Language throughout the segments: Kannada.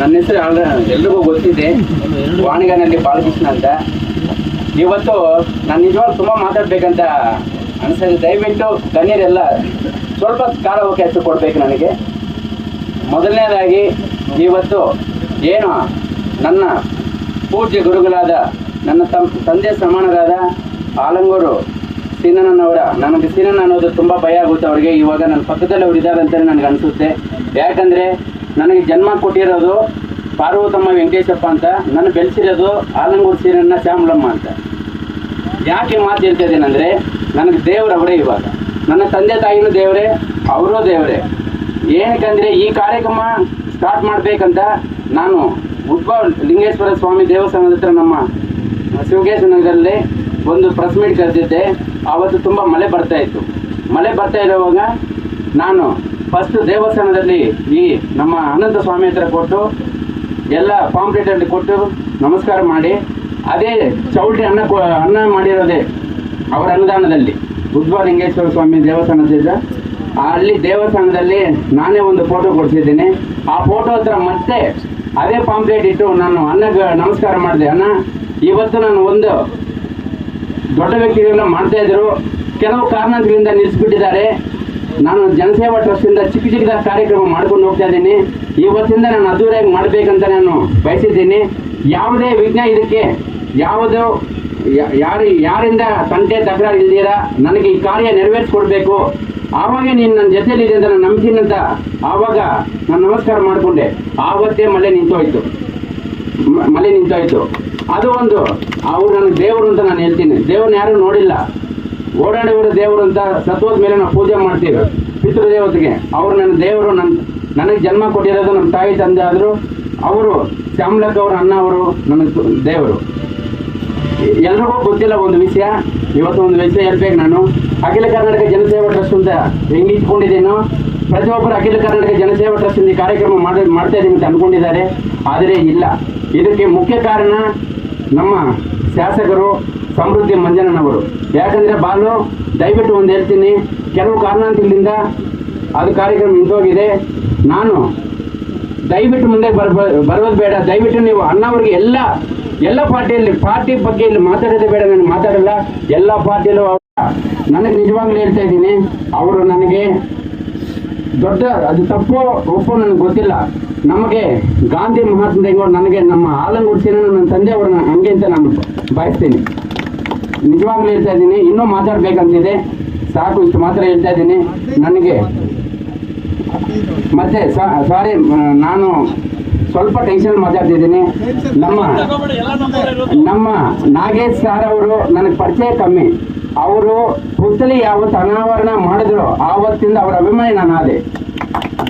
ನನ್ನ ಹೆಸರು ಎಲ್ರಿಗೂ ಗೊತ್ತಿದೆ. ವಾಣಿಗನಲ್ಲಿ ಬಾಲಕೃಷ್ಣ ಅಂತ. ಇವತ್ತು ನಾನು ನಿಜವಾಗ್ಲೂ ತುಂಬ ಮಾತಾಡ್ಬೇಕಂತ ಅನ್ಸಿದೆ ದಯವಿಟ್ಟು ಗಣ್ಯರೆಲ್ಲ ಸ್ವಲ್ಪ ಕಾಲಾವಕಾಶ ಕೊಡ್ಬೇಕು ನನಗೆ. ಮೊದಲನೇದಾಗಿ, ಇವತ್ತು ಏನು ನನ್ನ ಪೂಜ್ಯ ಗುರುಗಳಾದ ನನ್ನ ತಮ್ ತಂದೆ ಸಮಾನರಾದ ಆಲಂಗೂರು ಸೀನಣ್ಣನವರ ನನಗೆ ಸೀನಣ್ಣ ಅನ್ನೋದು ತುಂಬ ಭಯ ಆಗುತ್ತೆ ಅವ್ರಿಗೆ. ಇವಾಗ ನನ್ನ ಪಕ್ಕದಲ್ಲಿ ಅವ್ರು ಇದ್ದಾರೆ ಅಂತಲೇ ನನಗೆ ಅನಿಸುತ್ತೆ. ಯಾಕಂದರೆ ನನಗೆ ಜನ್ಮ ಕೊಟ್ಟಿರೋದು ಪಾರ್ವತಮ್ಮ ವೆಂಕಟೇಶಪ್ಪ ಅಂತ. ನನ್ನ ಬೆಳೆಸಿರೋದು ಆಲಂಗೂರು ಸೀರೆಯನ್ನ ಶ್ಯಾಮಲಮ್ಮ ಅಂತ. ಯಾಕೆ ಮಾತು ಹೇಳ್ತಾ ಇದ್ದೀನಂದರೆ ನನಗೆ ದೇವ್ರು ಅವರೇ ಇವಾಗ. ನನ್ನ ತಂದೆ ತಾಯಿನೂ ದೇವರೇ, ಅವರೂ ದೇವರೇ. ಏನಕ್ಕಂದರೆ ಈ ಕಾರ್ಯಕ್ರಮ ಸ್ಟಾರ್ಟ್ ಮಾಡಬೇಕಂತ ನಾನು ಉದ್ಭವ ಲಿಂಗೇಶ್ವರ ಸ್ವಾಮಿ ದೇವಸ್ಥಾನದ ಹತ್ರ ನಮ್ಮ ಶಿವಗೇಶ ನಗರದಲ್ಲಿ ಒಂದು ಪ್ರೆಸ್ ಮೀಟ್ ಕರೆದಿದ್ದೆ. ಆವತ್ತು ತುಂಬ ಮಳೆ ಬರ್ತಾ ಇತ್ತು. ಮಳೆ ಬರ್ತಾ ಇರುವಾಗ ನಾನು ಫಸ್ಟ್ ದೇವಸ್ಥಾನದಲ್ಲಿ ಈ ನಮ್ಮ ಅನಂತ ಸ್ವಾಮಿ ಹತ್ರ ಕೊಟ್ಟು, ಎಲ್ಲ ಪಾಂಪ್ಲೇಟಲ್ಲಿ ಕೊಟ್ಟು ನಮಸ್ಕಾರ ಮಾಡಿ, ಅದೇ ಚೌಲ್ಟ್ರಿ ಅನ್ನ ಅನ್ನ ಮಾಡಿರೋದೇ ಅವರ ಅನುದಾನದಲ್ಲಿ. ಉದ್ಭವ ಲಿಂಗೇಶ್ವರ ಸ್ವಾಮಿ ದೇವಸ್ಥಾನದಿಂದ ಅಲ್ಲಿ ದೇವಸ್ಥಾನದಲ್ಲಿ ನಾನೇ ಒಂದು ಫೋಟೋ ಕೊಡಿಸಿದ್ದೀನಿ. ಆ ಫೋಟೋ ಹತ್ರ ಮತ್ತೆ ಅದೇ ಪಾಂಪ್ಲೇಟ್ ಇಟ್ಟು ನಾನು ಅನ್ನಗೆ ನಮಸ್ಕಾರ ಮಾಡಿದೆ. ಅನ್ನ ಇವತ್ತು ನಾನು ಒಂದು ದೊಡ್ಡ ವ್ಯಕ್ತಿಗಳನ್ನ ಮಾಡ್ತಾ ಇದ್ರು. ಕೆಲವು ಕಾರಣಗಳಿಂದ ನಿಲ್ಲಿಸ್ಬಿಟ್ಟಿದ್ದಾರೆ ನಾನು ಜನಸೇವಾ ಟ್ರಸ್ಟಿಂದ ಚಿಕ್ಕ ಚಿಕ್ಕದ ಕಾರ್ಯಕ್ರಮ ಮಾಡ್ಕೊಂಡು ಹೋಗ್ತಾ ಇದ್ದೀನಿ. ಇವತ್ತಿಂದ ನಾನು ಅದ್ದೂರಿಯಾಗಿ ಮಾಡಬೇಕಂತ ನಾನು ಬಯಸಿದ್ದೀನಿ. ಯಾವುದೇ ವಿಘ್ನ ಇದಕ್ಕೆ ಯಾವುದು ಯಾರು, ಯಾರಿಂದ ತಂಟೆ ತಕರಾರು ಇಲ್ದಿರ ನನಗೆ ಈ ಕಾರ್ಯ ನೆರವೇರಿಸ್ಕೊಡ್ಬೇಕು. ಆವಾಗ ನೀನು ನನ್ನ ಜೊತೆಲಿದೆ ಅಂತ ನಾನು ನಂಬ್ತೀನಂತ ಆವಾಗ ನಾನು ನಮಸ್ಕಾರ ಮಾಡಿಕೊಂಡೆ. ಆವತ್ತೇ ಮಳೆ ನಿಂತೋಯ್ತು. ಮಳೆ ನಿಂತೋಯ್ತು. ಅದು ಒಂದು, ಅವ್ರು ನನ್ನ ದೇವರು ಅಂತ ನಾನು ಹೇಳ್ತೀನಿ. ದೇವ್ರನ್ನ ಯಾರು ನೋಡಿಲ್ಲ. ಓಡಾಡಿವರು ದೇವರು ಅಂತ ಸತ್ವದ ಮೇಲೆ ನಾವು ಪೂಜೆ ಮಾಡ್ತೀವಿ. ಪಿತೃದೇವತೆಗೆ ಅವರು ನನ್ನ ದೇವರು ನನ್ನ ನನಗೆ ಜನ್ಮ ಕೊಟ್ಟಿರೋದು ನಮ್ಮ ತಾಯಿ ತಂದೆ ಆದರೂ, ಅವರು ಶ್ಯಾಮಲಕ್ಕ ಅವರು, ಅಣ್ಣ ಅವರು ನನಗೆ ದೇವರು. ಎಲ್ರಿಗೂ ಗೊತ್ತಿಲ್ಲ ಒಂದು ವಿಷಯ. ಇವತ್ತು ಒಂದು ವಿಷಯ ಹೇಳ್ಬೇಕು ನಾನು. ಅಖಿಲ ಕರ್ನಾಟಕ ಜನಸೇವಾ ಟ್ರಸ್ಟ್ ಅಂತ ಹೆಂಗೆ ಇಟ್ಕೊಂಡಿದ್ದೀನೋ ಪ್ರತಿಯೊಬ್ಬರು ಅಖಿಲ ಕರ್ನಾಟಕ ಜನಸೇವಾ ಟ್ರಸ್ಟ್ ಈ ಕಾರ್ಯಕ್ರಮ ಮಾಡಿ ಮಾಡ್ತಾ ಇದ್ದೀನಿ ಅಂತ ಅಂದ್ಕೊಂಡಿದ್ದಾರೆ. ಆದರೆ ಇಲ್ಲ. ಇದಕ್ಕೆ ಮುಖ್ಯ ಕಾರಣ ನಮ್ಮ ಶಾಸಕರು ಸಮೃದ್ಧಿ ಮಂಜನವರು ಯಾಕಂದರೆ ಬಾಲು, ದಯವಿಟ್ಟು ಒಂದು ಹೇಳ್ತೀನಿ, ಕೆಲವು ಕಾರಣಾಂತರಗಳಿಂದ ಅದು ಕಾರ್ಯಕ್ರಮ ನಿಂತೋಗಿದೆ. ನಾನು ದಯವಿಟ್ಟು ಮುಂದೆ ಬರ್ ಬರೋದು ಬೇಡ. ದಯವಿಟ್ಟು ನೀವು ಅಣ್ಣವ್ರಿಗೆ ಎಲ್ಲ ಎಲ್ಲ ಪಾರ್ಟಿಯಲ್ಲಿ, ಪಾರ್ಟಿ ಬಗ್ಗೆ ಇಲ್ಲಿ ಮಾತಾಡೋದೇ ಬೇಡ, ನಾನು ಮಾತಾಡಲ್ಲ. ಎಲ್ಲ ಪಾರ್ಟಿಯಲ್ಲೂ ನನಗೆ ನಿಜವಾಗ್ಲೂ ಹೇಳ್ತಾ ಇದ್ದೀನಿ, ಅವರು ನನಗೆ ದೊಡ್ಡ, ಅದು ತಪ್ಪು ಒಪ್ಪು ನನಗೆ ಗೊತ್ತಿಲ್ಲ. ನಮಗೆ ಗಾಂಧಿ ಮಹಾತ್ಮ ನನಗೆ ನಮ್ಮ ಆಲಂಗೂರು ನನ್ನ ತಂದೆ ಅವ್ರನ್ನ ಹಂಗೆ ಅಂತ ನಾನು ಬಯಸ್ತೀನಿ. ನಿಜವಾಗ್ಲೂ ಹೇಳ್ತಾ ಇದ್ದೀನಿ, ಇನ್ನೂ ಮಾತಾಡ್ಬೇಕಂತಿದೆ. ಸಾಕು, ಇಷ್ಟು ಮಾತ್ರ ಹೇಳ್ತಾ ಇದ್ದೀನಿ. ನನಗೆ ಮತ್ತೆ ಸಾರಿ ನಾನು ಸ್ವಲ್ಪ ಟೆನ್ಷನ್ ಮಾತಾಡ್ತಿದ್ದೀನಿ ನಮ್ಮ ನಮ್ಮ ನಾಗೇಶ್ ಸಾರ್ ಅವರು ನನಗೆ ಪರಿಚಯ ಕಮ್ಮಿ. ಅವರು ಪುತ್ಥಳಿ ಯಾವತ್ತು ಅನಾವರಣ ಮಾಡಿದ್ರು ಆವತ್ತಿಂದ ಅವರ ಅಭಿಮಾನಿ ನಾನು ಆದೆ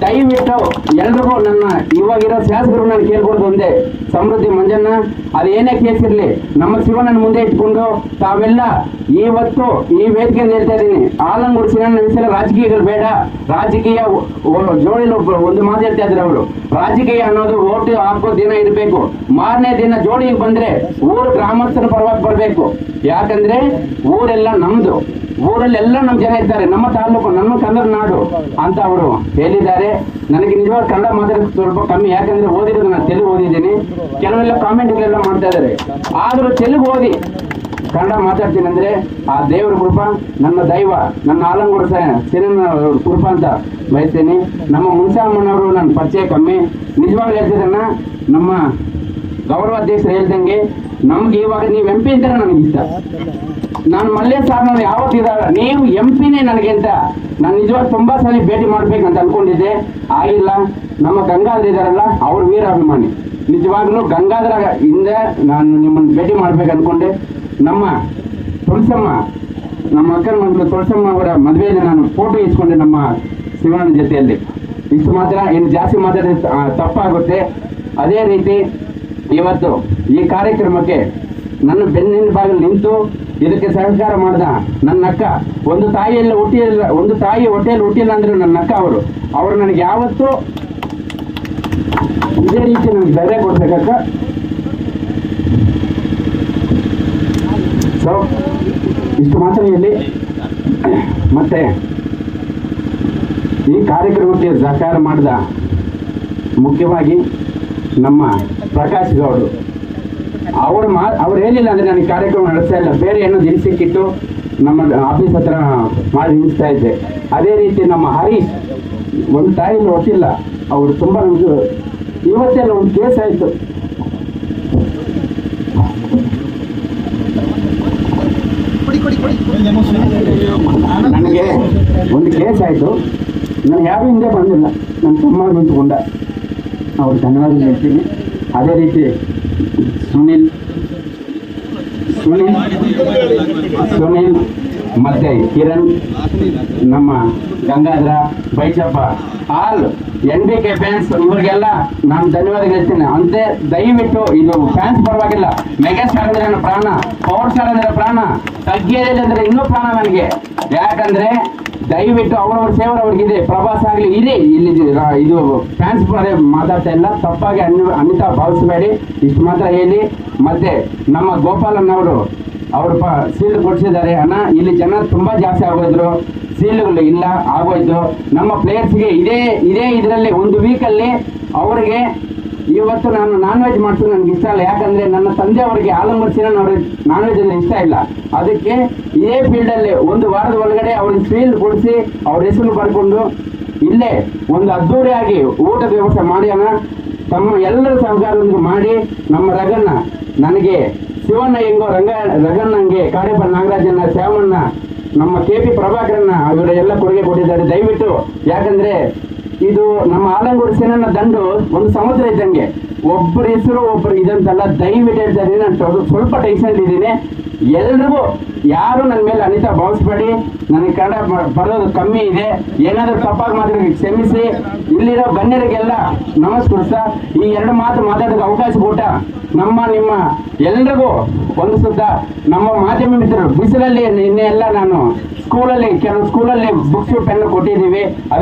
ದಯವಿಟ್ಟು ಎಲ್ರಿಗೂ ನನ್ನ ಇವಾಗಿರೋ ಶಾಸಕರು ನಾನು ಕೇಳ್ಬೋದು ಒಂದೇ. ಸಮೃದ್ಧಿ ಮಂಜಣ್ಣ ಅದು ಏನೇ ಕೇಸ್ ಇರಲಿ, ನಮ್ಮ ಶಿವನನ್ನು ಮುಂದೆ ಇಟ್ಕೊಂಡು ತಾವೆಲ್ಲ ಇವತ್ತು ಈ ವೇದಿಕೆ ಹೇಳ್ತಾ ಇದ್ದೀನಿ. ಆಲಂಗೂರು ಶಿವನ ವಿಷಯ ರಾಜಕೀಯಗಳು ಬೇಡ. ರಾಜಕೀಯ ಜೋಡಿಲು ಒಂದು ಮಾತು ಹೇಳ್ತಾ ಇದ್ರು ಅವರು. ರಾಜಕೀಯ ಅನ್ನೋದು ಓಟ್ ಹಾಕೋ ದಿನ ಇರಬೇಕು. ಮಾರನೇ ದಿನ ಜೋಡಿಗೆ ಬಂದ್ರೆ ಊರು ಗ್ರಾಮಸ್ಥರ ಪರವಾಗಿ ಬರಬೇಕು. ಯಾಕಂದ್ರೆ ಊರೆಲ್ಲ ನಮ್ದು. ಊರಲ್ಲೆಲ್ಲ ನಮ್ಮ ಜನ ಇದ್ದಾರೆ ನಮ್ಮ ತಾಲೂಕು, ನಮ್ಮ ಕನ್ನಡ ನಾಡು ಅಂತ ಅವರು ಹೇಳಿದ್ದಾರೆ. ನನಗೆ ನಿಜವಾದ ಕನ್ನಡ ಮಾತಾಡೋದು ಸ್ವಲ್ಪ ಕಮ್ಮಿ. ಯಾಕಂದ್ರೆ ಓದಿರೋದು ನಾನು ತೆಲುಗು ಓದಿದ್ದೀನಿ. ಕೆಲವೆಲ್ಲ ಕಾಮೆಂಟ್ಗಳೆಲ್ಲ ಮಾಡ್ತಾ ಇದ್ದಾರೆ. ಆದರೂ ತೆಲುಗು ಓದಿ. ಕನ್ನಡ ಮಾತಾಡ್ತೀನಿ ಅಂದ್ರೆ ಆ ದೇವರ ಕೃಪ, ನನ್ನ ದೈವ, ನನ್ನ ಆಲಂಗೂರು ಸಿನಿಮಾ ಕೃಪ ಅಂತ ಬಯಸ್ತೀನಿ. ನಮ್ಮ ಮುನ್ಸಾಮಣ್ಣವರು ನನ್ನ ಪರಿಚಯ ಕಮ್ಮಿ. ನಿಜವಾಗ್ಲೂ ಹೇಳ್ತಿದ್ದನ್ನ ನಮ್ಮ ಗೌರವಾಧ್ಯಕ್ಷರು ಹೇಳ್ದಂಗೆ, ನಮ್ಗೆ ಇವಾಗ ನೀವು ಎಂ ಪಿ ಅಂತಾನೆ ನನಗೆ ಇಷ್ಟ ನಾನು ಮಲ್ಲೇ ಸರ್ ನಾನು ಯಾವತ್ತಿದಾಗ ನೀವು ಎಂ ಪಿನೇ ನನಗಿಂತ, ನಾನು ನಿಜವಾಗ ತುಂಬಾ ಸಲ ಭೇಟಿ ಮಾಡ್ಬೇಕಂತ ಅನ್ಕೊಂಡಿದ್ದೆ. ಆಗಿಲ್ಲ, ನಮ್ಮ ಗಂಗಾಧರ ಇದಾರಲ್ಲ, ಅವ್ರ ವೀರಾಭಿಮಾನಿ. ನಿಜವಾಗ್ಲೂ ಗಂಗಾಧರ ಹಿಂದೆ ನಾನು ನಿಮ್ಮನ್ನು ಭೇಟಿ ಮಾಡ್ಬೇಕು ಅನ್ಕೊಂಡೆ. ನಮ್ಮ ತುಳಸಮ್ಮ, ನಮ್ಮ ಅಕ್ಕನ ಮಗಳು ತುಳಸಮ್ಮ ಅವರ ಮದುವೆಯಲ್ಲಿ ನಾನು ಫೋಟೋ ಇಸ್ಕೊಂಡೆ ನಮ್ಮ ಶಿವನ ಜೊತೆಯಲ್ಲಿ. ಇಷ್ಟು ಮಾತ್ರ ಏನು ಜಾಸ್ತಿ ಮಾತಾಡಿದ ತಪ್ಪಾಗುತ್ತೆ. ಅದೇ ರೀತಿ ಇವತ್ತು ಈ ಕಾರ್ಯಕ್ರಮಕ್ಕೆ ನನ್ನ ಬೆನ್ನಿನ ಬಾಗಿಲು ನಿಂತು ಇದಕ್ಕೆ ಸಹಕಾರ ಮಾಡಿದ ನನ್ನ ಅಕ್ಕ. ಒಂದು ತಾಯಿಯಲ್ಲಿ ಹುಟ್ಟಿಲ್ಲ ಒಂದು ತಾಯಿ ಹೊಟ್ಟೆಯಲ್ಲಿ ಹುಟ್ಟಿಲ್ಲ ಅಂದ್ರೆ ನನ್ನ ಅಕ್ಕ ಅವರು. ಅವರು ನನಗೆ ಯಾವತ್ತೂ ಇದೇ ರೀತಿ ನನಗೆ ಧೈರ್ಯ ಕೊಡ್ಬೇಕಕ್ಕ ಸೊ ಇಷ್ಟು ಹೇಳಿ ಮತ್ತೆ ಈ ಕಾರ್ಯಕ್ರಮಕ್ಕೆ ಸಹಕಾರ ಮಾಡಿದ ಮುಖ್ಯವಾಗಿ ನಮ್ಮ ಪ್ರಕಾಶ್ ಗೌಡ್ರು. ಅವ್ರು ಮಾ ಅವ್ರು ಹೇಳಿಲ್ಲ ಅಂದರೆ ನನಗೆ ಕಾರ್ಯಕ್ರಮ ನಡೆಸ್ತಾ ಇಲ್ಲ. ಬೇರೆ ಏನೋ ದಿನಸಿಕ್ಕಿಟ್ಟು ನಮ್ಮ ಆಫೀಸ್ ಹತ್ರ ಮಾಡಿ ನಿಲ್ಲಿಸ್ತಾ ಇದ್ದೆ. ಅದೇ ರೀತಿ ನಮ್ಮ ಹರೀಶ್, ಒಂದು ತಾಯಿ ಹೊಟ್ಟಿಲ್ಲ ಅವರು ತುಂಬ ನಮ್ಗೆ ಇವತ್ತೆಲ್ಲ ಒಂದು ಕೇಸ್ ಆಯಿತು. ನನಗೆ ಒಂದು ಕೇಸ್ ಆಯಿತು. ನಾನು ಯಾರು ಹಿಂದೆ ಬಂದಿಲ್ಲ. ನನ್ನ ತಮ್ಮ ನಿಂತ್ಕೊಂಡ. ಅವ್ರು ಧನ್ಯವಾದ ಹೇಳ್ತೀನಿ. ಅದೇ ರೀತಿ ಸುನಿಲ್. ಸುನಿಲ್. ಸುನಿಲ್ ಮತ್ತೆ ಕಿರಣ್. ನಮ್ಮ Gangadhara Baichappa all N B K fans ಇವ್ರಿಗೆಲ್ಲ ನಾನು ಧನ್ಯವಾದ ಹೇಳ್ತೀನಿ. ಅಂತೆ ದಯವಿಟ್ಟು ಇದು ಫ್ಯಾನ್ಸ್ ಪರವಾಗಿಲ್ಲ. ಮೆಗಾ ಸ್ಟಾರ್ ಅಂದ್ರೆ ನನ್ನ ಪ್ರಾಣ ಪವರ್ ಸ್ಟಾರ್ ಅಂದ್ರೆ ಪ್ರಾಣ ತಗ್ಗೇರಿಯಲ್ಲಿ ಅಂದ್ರೆ ಇನ್ನೂ ಪ್ರಾಣ ನನಗೆ. ಯಾಕಂದ್ರೆ ದಯವಿಟ್ಟು ಅವರವ್ರ ಸೇವರ್ ಅವ್ರಿಗಿದೆ ಪ್ರವಾಸ ಆಗಲಿ, ಇದೆ. ಇಲ್ಲಿ ಇದು ಫ್ಯಾನ್ಸ್ ಬರೇ ಮಾತಾಡ್ತಾ ಇಲ್ಲ. ತಪ್ಪಾಗಿ ಅನ್ ಅನಿತಾ ಭಾವಿಸಬೇಡಿ. ಇಷ್ಟು ಮಾತ್ರ ಹೇಳಿ. ಮತ್ತೆ ನಮ್ಮ ಗೋಪಾಲನ್ ಅವರು ಅವರು ಪ ಸೀಲ್ ಕೊಡಿಸಿದ್ದಾರೆ. ಅಣ್ಣ, ಇಲ್ಲಿ ಜನ ತುಂಬಾ ಜಾಸ್ತಿ ಆಗೋದ್ರು. ಸೀಲ್ಗಳು ಇಲ್ಲ, ಆಗೋಯ್ತು. ನಮ್ಮ ಪ್ಲೇಯರ್ಸ್ಗೆ ಇದೇ ಇದೇ ಇದರಲ್ಲಿ ಒಂದು ವೀಕಲ್ಲಿ ಅವರಿಗೆ ಇವತ್ತು ನಾನು ನಾನ್ ವೆಜ್ ಮಾಡ್ಸೋದು ನನಗೆ ಇಷ್ಟ ಇಲ್ಲ ಯಾಕಂದ್ರೆ ನನ್ನ ತಂದೆ ಅವರಿಗೆ ಆಲಂಬರ್ಸಿನ ಅವ್ರಿಗೆ ನಾನ್ ವೆಜ್ ಅಂದ್ರೆ ಇಷ್ಟ ಇಲ್ಲ. ಅದಕ್ಕೆ ಇದೇ ಫೀಲ್ಡ್ ಅಲ್ಲಿ ಒಂದು ವಾರದ ಒಳಗಡೆ ಅವ್ರಿಗೆ ಫೀಲ್ಡ್ ಕೊಡಿಸಿ ಅವ್ರ ಹೆಸರು ಬರ್ಕೊಂಡು ಇಲ್ಲೇ ಒಂದು ಅದ್ದೂರಿಯಾಗಿ ಊಟದ ವ್ಯವಸ್ಥೆ ಮಾಡ್ಯಾನ ತಮ್ಮ ಎಲ್ಲರ ಸಹಕಾರದೊಂದಿಗೆ ಮಾಡಿ ನಮ್ಮ ರಗನ್ನ ನನಗೆ ಶಿವಣ್ಣ ಹೆಂಗೋ ರಂಗ ರಗಣ್ಣಂಗೆ ಕಾರ್ಯಪ್ಪ ನಾಗರಾಜನ್ನ ಶ್ಯಾಮಣ್ಣ, ನಮ್ಮ ಕೆ ಪಿ ಪ್ರಭಾಕರನ್ನ ಅವರ ಎಲ್ಲ ಕೊಡುಗೆ ಕೊಟ್ಟಿದ್ದಾರೆ. ದಯವಿಟ್ಟು ಯಾಕಂದ್ರೆ ಇದು ನಮ್ಮ ಆಲಂಗೂರು ಸೇನನ ದಂಡು ಒಂದು ಸಮುದ್ರ ಇದ್ದಂಗೆ. ಒಬ್ಬರ ಹೆಸರು ಒಬ್ಬರು ಇದಂತೆಲ್ಲ ದಯವಿಟ್ಟು ಹೇಳ್ತಾ ಇದ್ದೀನಿ. ನಾನು ಸ್ವಲ್ಪ- ಟೆನ್ಷನ್ ಇದ್ದೀನಿ. ಎಲ್ರಿಗೂ, ಯಾರು ನನ್ನ ಮೇಲೆ ಅನಿತಾ ಭಾವಿಸ್ಬೇಡಿ. ನನಗೆ ಕನ್ನಡ ಬರೋದು ಕಮ್ಮಿ ಇದೆ. ಏನಾದರೂ ತಪ್ಪಾಗಿ ಮಾತ್ರ ಕ್ಷಮಿಸಿ. ಇಲ್ಲಿರೋ ಗಣ್ಯರಿಗೆಲ್ಲ ನಮಸ್ಕರಿಸ್ತಾ ಈ ಎರಡು ಮಾತು ಮಾತಾಡೋಕ್ಕೆ ಅವಕಾಶ ಕೊಟ್ಟ ನಮ್ಮ, ನಿಮ್ಮ ಎಲ್ರಿಗೂ ಒಂದು ಸುತ್ತ ನಮ್ಮ ಮಾಧ್ಯಮ ಮಿತ್ರರು, ಬಿಸಿಲಲ್ಲಿ ನಿನ್ನೆ ಎಲ್ಲ ನಾನು ಸ್ಕೂಲಲ್ಲಿ ಕೆಲವು ಸ್ಕೂಲಲ್ಲಿ ಬುಕ್ಸ್ ಪೆನ್ ಕೊಟ್ಟಿದ್ದೀವಿ. ಅದಕ್ಕೆ